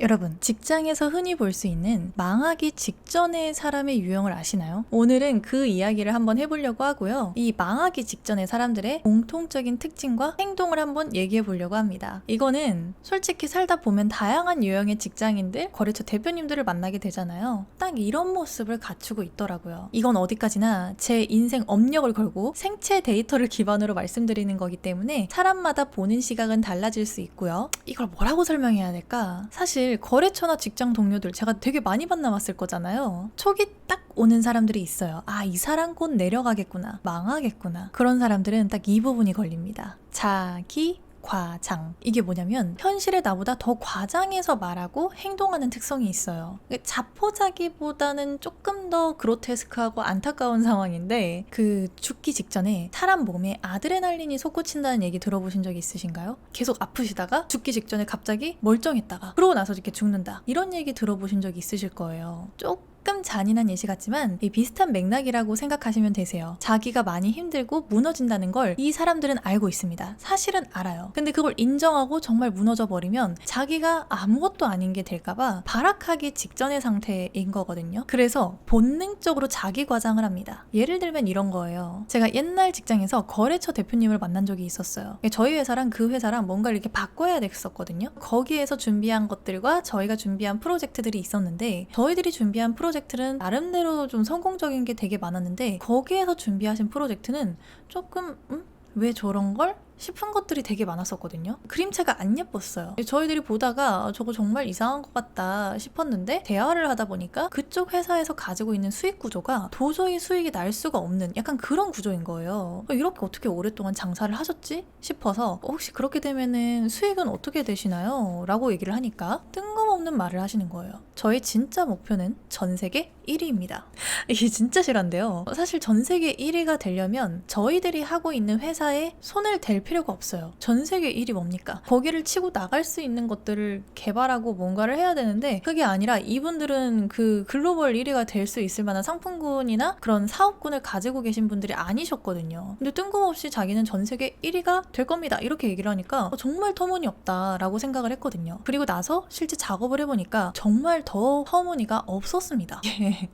여러분, 직장에서 흔히 볼 수 있는 망하기 직전의 사람의 유형을 아시나요? 오늘은 그 이야기를 한번 해보려고 하고요. 이 망하기 직전의 사람들의 공통적인 특징과 행동을 한번 얘기해 보려고 합니다. 이거는 솔직히 살다 보면 다양한 유형의 직장인들, 거래처 대표님들을 만나게 되잖아요. 딱 이런 모습을 갖추고 있더라고요. 이건 어디까지나 제 인생 업력을 걸고 생체 데이터를 기반으로 말씀드리는 거기 때문에 사람마다 보는 시각은 달라질 수 있고요. 이걸 뭐라고 설명해야 될까? 사실 거래처나 직장 동료들 제가 되게 많이 만나봤을 거잖아요. 촉이 딱 오는 사람들이 있어요. 아, 이 사람 곧 내려가겠구나. 망하겠구나. 그런 사람들은 딱 이 부분이 걸립니다. 자기 과장. 이게 뭐냐면 현실의 나보다 더 과장해서 말하고 행동하는 특성이 있어요. 자포자기보다는 조금 더 그로테스크하고 안타까운 상황인데 그 죽기 직전에 사람 몸에 아드레날린이 솟구친다는 얘기 들어보신 적이 있으신가요? 계속 아프시다가 죽기 직전에 갑자기 멀쩡했다가 그러고 나서 이렇게 죽는다. 이런 얘기 들어보신 적이 있으실 거예요. 조금 잔인한 예시 같지만 이 비슷한 맥락이라고 생각하시면 되세요. 자기가 많이 힘들고 무너진다는 걸 이 사람들은 알고 있습니다. 사실은 알아요. 근데 그걸 인정하고 정말 무너져 버리면 자기가 아무것도 아닌 게 될까봐 발악하기 직전의 상태인 거거든요. 그래서 본능적으로 자기 과장을 합니다. 예를 들면 이런 거예요. 제가 옛날 직장에서 거래처 대표님을 만난 적이 있었어요. 저희 회사랑 그 회사랑 뭔가 이렇게 바꿔야 됐었거든요. 거기에서 준비한 것들과 저희가 준비한 프로젝트들이 있었는데 저희들이 준비한 프로 젝트는 나름대로 좀 성공적인 게 되게 많았는데 거기에서 준비하신 프로젝트는 조금 음? 왜 저런 걸? 싶은 것들이 되게 많았었거든요. 그림체가 안 예뻤어요. 저희들이 보다가 아, 저거 정말 이상한 것 같다 싶었는데 대화를 하다 보니까 그쪽 회사에서 가지고 있는 수익 구조가 도저히 수익이 날 수가 없는 약간 그런 구조인 거예요. 이렇게 어떻게 오랫동안 장사를 하셨지? 싶어서 혹시 그렇게 되면은 수익은 어떻게 되시나요? 라고 얘기를 하니까 뜬금없는 말을 하시는 거예요. 저의 진짜 목표는 전 세계 1위입니다. 이게 진짜 실한데요. 사실 전 세계 1위가 되려면 저희들이 하고 있는 회사에 손을 댈 필요 가 없어요. 전 세계 1위 뭡니까? 거기를 치고 나갈 수 있는 것들을 개발하고 뭔가를 해야 되는데 그게 아니라 이분들은 그 글로벌 1위가 될 수 있을 만한 상품군이나 그런 사업군을 가지고 계신 분들이 아니셨거든요. 근데 뜬금없이 자기는 전 세계 1위가 될 겁니다. 이렇게 얘기를 하니까 어, 정말 터무니없다라고 생각을 했거든요. 그리고 나서 실제 작업을 해보니까 정말 더 터무니가 없었습니다. 예.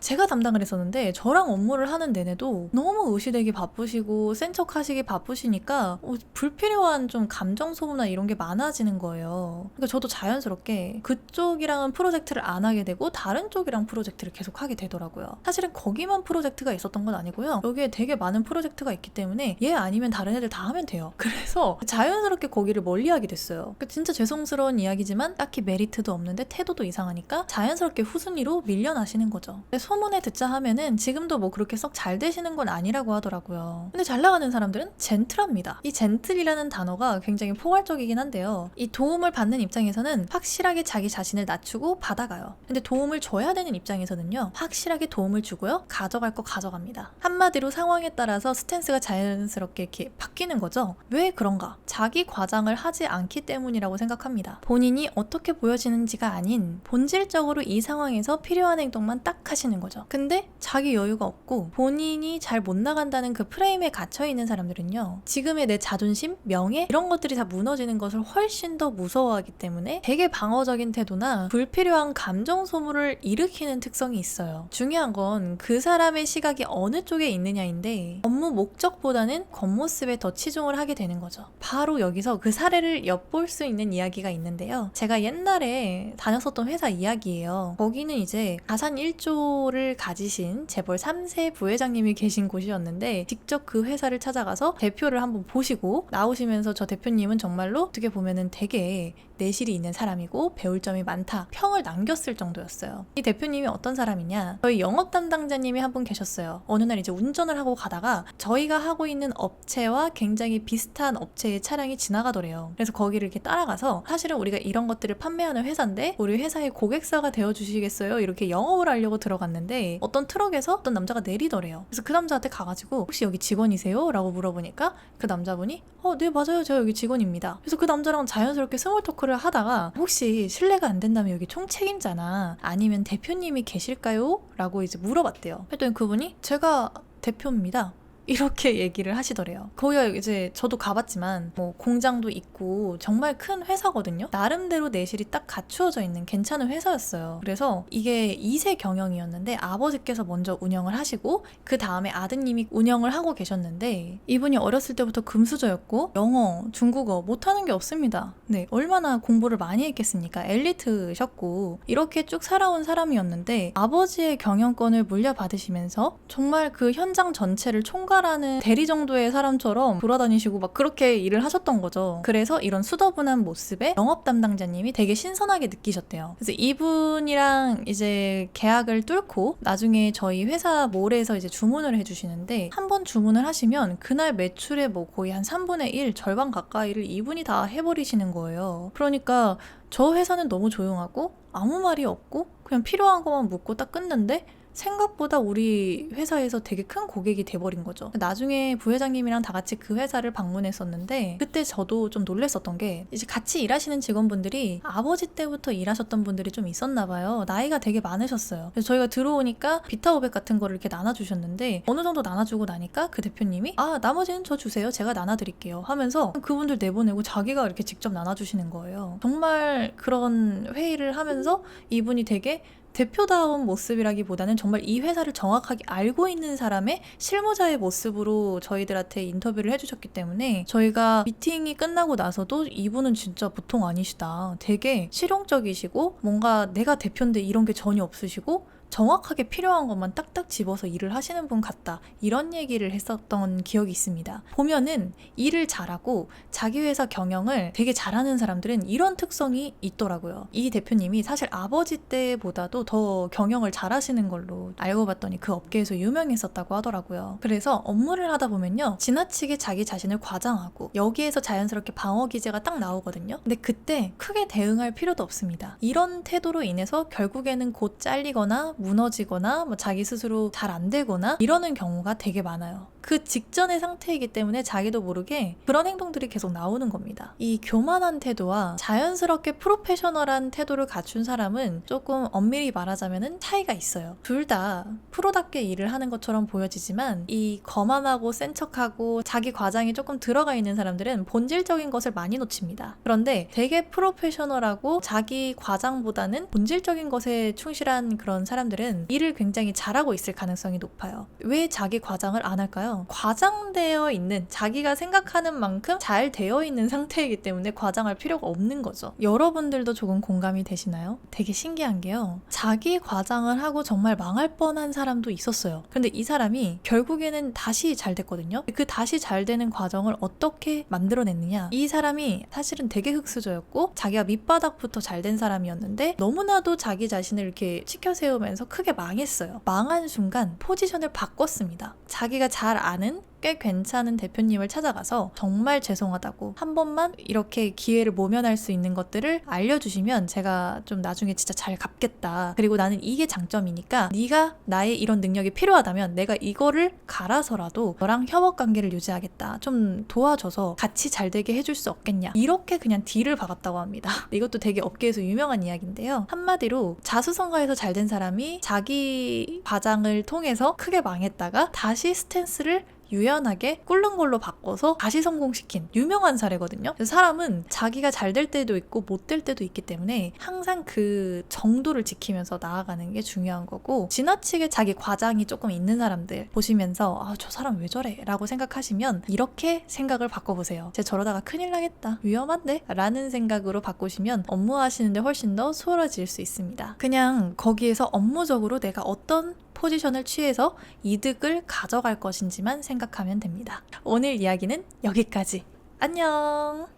제가 담당을 했었는데 저랑 업무를 하는 내내도 너무 의시되기 바쁘시고 센척 하시기 바쁘시니까 어, 불필요한 좀 감정 소모나 이런 게 많아지는 거예요. 그러니까 저도 자연스럽게 그쪽이랑은 프로젝트를 안 하게 되고 다른 쪽이랑 프로젝트를 계속 하게 되더라고요. 사실은 거기만 프로젝트가 있었던 건 아니고요. 여기에 되게 많은 프로젝트가 있기 때문에 얘 아니면 다른 애들 다 하면 돼요. 그래서 자연스럽게 거기를 멀리하게 됐어요. 그러니까 진짜 죄송스러운 이야기지만 딱히 메리트도 없는데 태도도 이상하니까 자연스럽게 후순위로 밀려나시는 거죠. 소문에 듣자 하면은 지금도 뭐 그렇게 썩 잘 되시는 건 아니라고 하더라고요. 근데 잘 나가는 사람들은 젠틀 합니다. 이 젠틀이라는 단어가 굉장히 포괄적이긴 한데요. 이 도움을 받는 입장에서는 확실하게 자기 자신을 낮추고 받아가요. 근데 도움을 줘야 되는 입장에서는요. 확실하게 도움을 주고요. 가져갈 거 가져갑니다. 한마디로 상황에 따라서 스탠스가 자연스럽게 이렇게 바뀌는 거죠. 왜 그런가? 자기 과장을 하지 않기 때문이라고 생각합니다. 본인이 어떻게 보여지는지가 아닌 본질적으로 이 상황에서 필요한 행동만 딱 하시는 거죠. 근데 자기 여유가 없고 본인이 잘 못 나간다는 그 프레임에 갇혀 있는 사람들은요. 지금 의 내 자존심, 명예 이런 것들이 다 무너지는 것을 훨씬 더 무서워하기 때문에 되게 방어적인 태도나 불필요한 감정 소모를 일으키는 특성이 있어요. 중요한 건 그 사람의 시각이 어느 쪽에 있느냐인데 업무 목적보다는 겉모습에 더 치중을 하게 되는 거죠. 바로 여기서 그 사례를 엿볼 수 있는 이야기가 있는데요. 제가 옛날에 다녔었던 회사 이야기예요. 거기는 이제 가산 1조를 가지신 재벌 3세 부회장님이 계신 곳이었는데 직접 그 회사를 찾아가서 대표를 한번 보시고 나오시면서 저 대표님은 정말로 어떻게 보면은 되게 내실이 있는 사람이고 배울 점이 많다 평을 남겼을 정도였어요. 이 대표님이 어떤 사람이냐? 저희 영업 담당자님이 한 분 계셨어요. 어느 날 이제 운전을 하고 가다가 저희가 하고 있는 업체와 굉장히 비슷한 업체의 차량이 지나가더래요. 그래서 거기를 이렇게 따라가서 사실은 우리가 이런 것들을 판매하는 회사인데 우리 회사의 고객사가 되어 주시겠어요? 이렇게 영업을 하려고 들어갔는데 어떤 트럭에서 어떤 남자가 내리더래요. 그래서 그 남자한테 가가지고 혹시 여기 직원이세요? 라고 물어보니까 그 남자분이 어, 네 맞아요. 저 여기 직원입니다. 그래서 그 남자랑 자연스럽게 스몰 토크를 하다가 혹시 실례가 안 된다면 여기 총책임자나 아니면 대표님이 계실까요? 라고 이제 물어봤대요. 했더니 그분이 제가 대표입니다. 이렇게 얘기를 하시더래요. 거기가 이제 저도 가봤지만 뭐 공장도 있고 정말 큰 회사거든요. 나름대로 내실이 딱 갖추어져 있는 괜찮은 회사였어요. 그래서 이게 2세 경영이었는데 아버지께서 먼저 운영을 하시고 그 다음에 아드님이 운영을 하고 계셨는데 이분이 어렸을 때부터 금수저였고 영어, 중국어 못하는 게 없습니다. 네, 얼마나 공부를 많이 했겠습니까? 엘리트셨고 이렇게 쭉 살아온 사람이었는데 아버지의 경영권을 물려받으시면서 정말 그 현장 전체를 총괄 하는 대리 정도의 사람처럼 돌아다니시고 막 그렇게 일을 하셨던 거죠. 그래서 이런 수더분한 모습에 영업 담당자님이 되게 신선하게 느끼셨대요. 그래서 이분이랑 이제 계약을 뚫고 나중에 저희 회사 몰에서 이제 주문을 해주시는데 한 번 주문을 하시면 그날 매출의 뭐 거의 한 3분의 1 절반 가까이를 이분이 다 해버리시는 거예요. 그러니까 저 회사는 너무 조용하고 아무 말이 없고 그냥 필요한 것만 묻고 딱 끊는데 생각보다 우리 회사에서 되게 큰 고객이 돼버린 거죠. 나중에 부회장님이랑 다 같이 그 회사를 방문했었는데 그때 저도 좀 놀랬었던 게 이제 같이 일하시는 직원분들이 아버지 때부터 일하셨던 분들이 좀 있었나 봐요. 나이가 되게 많으셨어요. 그래서 저희가 들어오니까 비타오백 같은 거를 이렇게 나눠주셨는데 어느 정도 나눠주고 나니까 그 대표님이 아 나머지는 저 주세요. 제가 나눠드릴게요. 하면서 그분들 내보내고 자기가 이렇게 직접 나눠주시는 거예요. 정말 그런 회의를 하면서 이분이 되게 대표다운 모습이라기보다는 정말 이 회사를 정확하게 알고 있는 사람의 실무자의 모습으로 저희들한테 인터뷰를 해주셨기 때문에 저희가 미팅이 끝나고 나서도 이분은 진짜 보통 아니시다. 되게 실용적이시고 뭔가 내가 대표인데 이런 게 전혀 없으시고 정확하게 필요한 것만 딱딱 집어서 일을 하시는 분 같다. 이런 얘기를 했었던 기억이 있습니다. 보면은 일을 잘하고 자기 회사 경영을 되게 잘하는 사람들은 이런 특성이 있더라고요. 이 대표님이 사실 아버지 때보다도 더 경영을 잘하시는 걸로 알고 봤더니 그 업계에서 유명했었다고 하더라고요. 그래서 업무를 하다 보면요. 지나치게 자기 자신을 과장하고 여기에서 자연스럽게 방어 기제가 딱 나오거든요. 근데 그때 크게 대응할 필요도 없습니다. 이런 태도로 인해서 결국에는 곧 잘리거나 무너지거나 뭐 자기 스스로 잘 안 되거나 이러는 경우가 되게 많아요. 그 직전의 상태이기 때문에 자기도 모르게 그런 행동들이 계속 나오는 겁니다. 이 교만한 태도와 자연스럽게 프로페셔널한 태도를 갖춘 사람은 조금 엄밀히 말하자면 차이가 있어요. 둘 다 프로답게 일을 하는 것처럼 보여지지만 이 거만하고 센 척하고 자기 과장이 조금 들어가 있는 사람들은 본질적인 것을 많이 놓칩니다. 그런데 되게 프로페셔널하고 자기 과장보다는 본질적인 것에 충실한 그런 사람들은 일을 굉장히 잘하고 있을 가능성이 높아요. 왜 자기 과장을 안 할까요? 과장되어 있는 자기가 생각하는 만큼 잘 되어 있는 상태이기 때문에 과장할 필요가 없는 거죠. 여러분들도 조금 공감이 되시나요? 되게 신기한 게요. 자기 과장을 하고 정말 망할 뻔한 사람도 있었어요. 근데 이 사람이 결국에는 다시 잘 됐거든요. 그 다시 잘 되는 과정을 어떻게 만들어냈느냐? 이 사람이 사실은 되게 흑수저였고 자기가 밑바닥부터 잘 된 사람이었는데 너무나도 자기 자신을 이렇게 치켜 세우면서 크게 망했어요. 망한 순간 포지션을 바꿨습니다. 자기가 잘 아는 꽤 괜찮은 대표님을 찾아가서 정말 죄송하다고 한 번만 이렇게 기회를 모면할 수 있는 것들을 알려주시면 제가 좀 나중에 진짜 잘 갚겠다. 그리고 나는 이게 장점이니까 네가 나의 이런 능력이 필요하다면 내가 이거를 갈아서라도 너랑 협업 관계를 유지하겠다. 좀 도와줘서 같이 잘 되게 해줄 수 없겠냐. 이렇게 그냥 딜을 박았다고 합니다. 이것도 되게 업계에서 유명한 이야기인데요. 한마디로 자수성가에서 잘 된 사람이 자기 과장을 통해서 크게 망했다가 다시 스탠스를 유연하게 꿀른 걸로 바꿔서 다시 성공시킨 유명한 사례거든요. 사람은 자기가 잘 될 때도 있고 못 될 때도 있기 때문에 항상 그 정도를 지키면서 나아가는 게 중요한 거고 지나치게 자기 과장이 조금 있는 사람들 보시면서 아 저 사람 왜 저래? 라고 생각하시면 이렇게 생각을 바꿔보세요. 제 저러다가 큰일 나겠다. 위험한데? 라는 생각으로 바꾸시면 업무하시는데 훨씬 더 수월해질 수 있습니다. 그냥 거기에서 업무적으로 내가 어떤 포지션을 취해서 이득을 가져갈 것인지만 생각하면 됩니다. 오늘 이야기는 여기까지. 안녕!